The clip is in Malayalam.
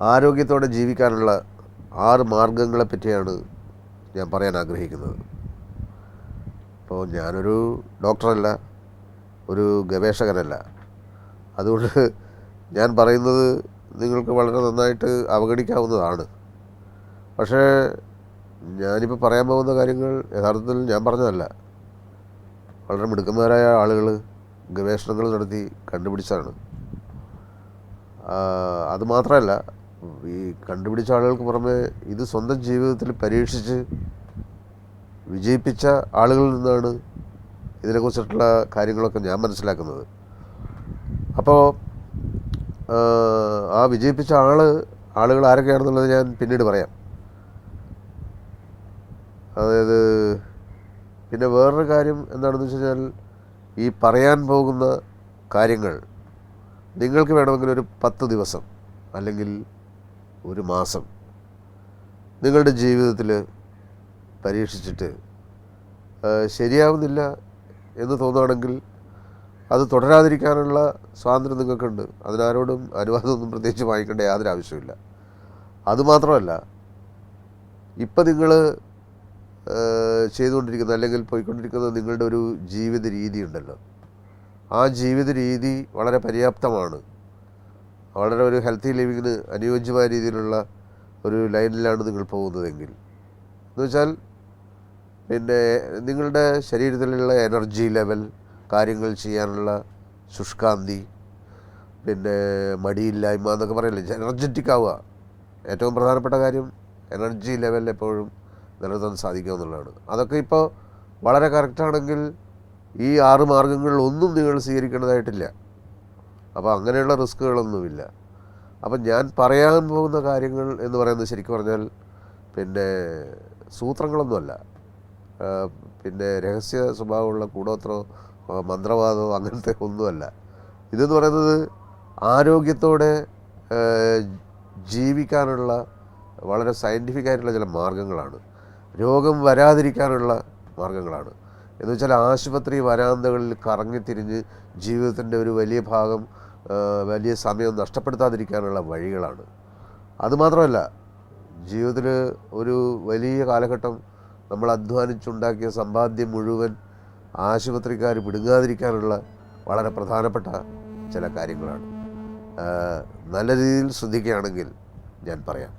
ആരോഗ്യത്തോടെ ജീവിക്കാനുള്ള ആറ് മാർഗങ്ങളെ പറ്റിയാണ് ഞാൻ പറയാൻ ആഗ്രഹിക്കുന്നത്. അപ്പോൾ ഞാനൊരു ഡോക്ടറല്ല ഒരു ഗവേഷകനല്ല. അതുകൊണ്ട് ഞാൻ പറയുന്നത് നിങ്ങൾക്ക് വളരെ നന്നായിട്ട് അവഗണിക്കാവുന്നതാണ്. പക്ഷേ ഞാനിപ്പോൾ പറയാൻ പോകുന്ന കാര്യങ്ങൾ യഥാർത്ഥത്തിൽ ഞാൻ പറഞ്ഞതല്ല. വളരെ മിടുക്കന്മാരായ ആളുകൾ ഗവേഷണങ്ങൾ നടത്തി കണ്ടുപിടിച്ചതാണ്. അതുമാത്രമല്ല അത് മാത്രമല്ല ഈ കണ്ടുപിടിച്ച ആളുകൾക്ക് പുറമെ ഇത് സ്വന്തം ജീവിതത്തിൽ പരീക്ഷിച്ച് വിജയിപ്പിച്ച ആളുകളിൽ നിന്നാണ് ഇതിനെക്കുറിച്ചിട്ടുള്ള കാര്യങ്ങളൊക്കെ ഞാൻ മനസ്സിലാക്കുന്നത്. അപ്പോൾ ആ വിജയിപ്പിച്ച ആൾ ആളുകൾ ആരൊക്കെയാണെന്നുള്ളത് ഞാൻ പിന്നീട് പറയാം. അതായത് പിന്നെ വേറൊരു കാര്യം എന്താണെന്ന് വെച്ച് കഴിഞ്ഞാൽ ഈ പറയാൻ പോകുന്ന കാര്യങ്ങൾ നിങ്ങൾക്ക് വേണമെങ്കിൽ ഒരു പത്ത് ദിവസം അല്ലെങ്കിൽ ഒരു മാസം നിങ്ങളുടെ ജീവിതത്തിൽ പരീക്ഷിച്ചിട്ട് ശരിയാവുന്നില്ല എന്ന് തോന്നുകയാണെങ്കിൽ അത് തുടരാതിരിക്കാനുള്ള സ്വാതന്ത്ര്യം നിങ്ങൾക്കുണ്ട്. അതിനാരോടും അനുവാദമൊന്നും പ്രത്യേകിച്ച് വാങ്ങിക്കേണ്ട യാതൊരു ആവശ്യമില്ല അതുമാത്രമല്ല ഇപ്പം നിങ്ങൾ ചെയ്തുകൊണ്ടിരിക്കുന്ന അല്ലെങ്കിൽ പോയിക്കൊണ്ടിരിക്കുന്ന നിങ്ങളുടെ ഒരു ജീവിത രീതി ഉണ്ടല്ലോ. ആ ജീവിത രീതി വളരെ പര്യാപ്തമാണ്. വളരെ ഒരു ഹെൽത്തി ലിവിങ്ങിന് അനുയോജ്യമായ രീതിയിലുള്ള ഒരു ലൈനിലാണ് നിങ്ങൾ പോകുന്നതെങ്കിൽ. എന്ന് വെച്ചാൽ പിന്നെ നിങ്ങളുടെ ശരീരത്തിലുള്ള എനർജി ലെവൽ കാര്യങ്ങൾ ചെയ്യാനുള്ള ശുഷ്കാന്തി പിന്നെ മടിയില്ലായ്മ എന്നൊക്കെ പറയില്ലേ? എനർജറ്റിക് ആവുക. ഏറ്റവും പ്രധാനപ്പെട്ട കാര്യം എനർജി ലെവൽ എപ്പോഴും നിലനിർത്താൻ സാധിക്കുക എന്നുള്ളതാണ്. അതൊക്കെ ഇപ്പോൾ വളരെ കറക്റ്റാണെങ്കിൽ ഈ ആറ് മാർഗങ്ങളിൽ ഒന്നും നിങ്ങൾ സ്വീകരിക്കേണ്ടതായിട്ടില്ല. അപ്പോൾ അങ്ങനെയുള്ള റിസ്ക്കുകളൊന്നുമില്ല അപ്പം ഞാൻ പറയാൻ പോകുന്ന കാര്യങ്ങൾ എന്ന് പറയുന്നത് ശരിക്കും പറഞ്ഞാൽ പിന്നെ സൂത്രങ്ങളൊന്നുമല്ല. പിന്നെ രഹസ്യ സ്വഭാവമുള്ള കൂടോത്രോ മന്ത്രവാദമോ അങ്ങനത്തെ ഒന്നുമല്ല. ഇതെന്ന് പറയുന്നത് ആരോഗ്യത്തോടെ ജീവിക്കാനുള്ള വളരെ സയന്റിഫിക് ആയിട്ടുള്ള ചില മാർഗങ്ങളാണ്. രോഗം വരാതിരിക്കാനുള്ള മാർഗങ്ങളാണ്. എന്ന് വെച്ചാൽ ആശുപത്രി വരാന്തകളിൽ കറങ്ങിത്തിരിഞ്ഞ് ജീവിതത്തിന്റെ ഒരു വലിയ ഭാഗം വലിയ സമയം നഷ്ടപ്പെടുത്താതിരിക്കാനുള്ള വഴികളാണ്. അതുമാത്രമല്ല ജീവിതത്തിൽ ഒരു വലിയ കാലഘട്ടം നമ്മൾ അധ്വാനിച്ചുണ്ടാക്കിയ സമ്പാദ്യം മുഴുവൻ ആശുപത്രിക്കാർ പിടുങ്ങാതിരിക്കാനുള്ള വളരെ പ്രധാനപ്പെട്ട ചില കാര്യങ്ങളാണ്. നല്ല രീതിയിൽ ശ്രദ്ധിക്കുകയാണെങ്കിൽ ഞാൻ പറയാം.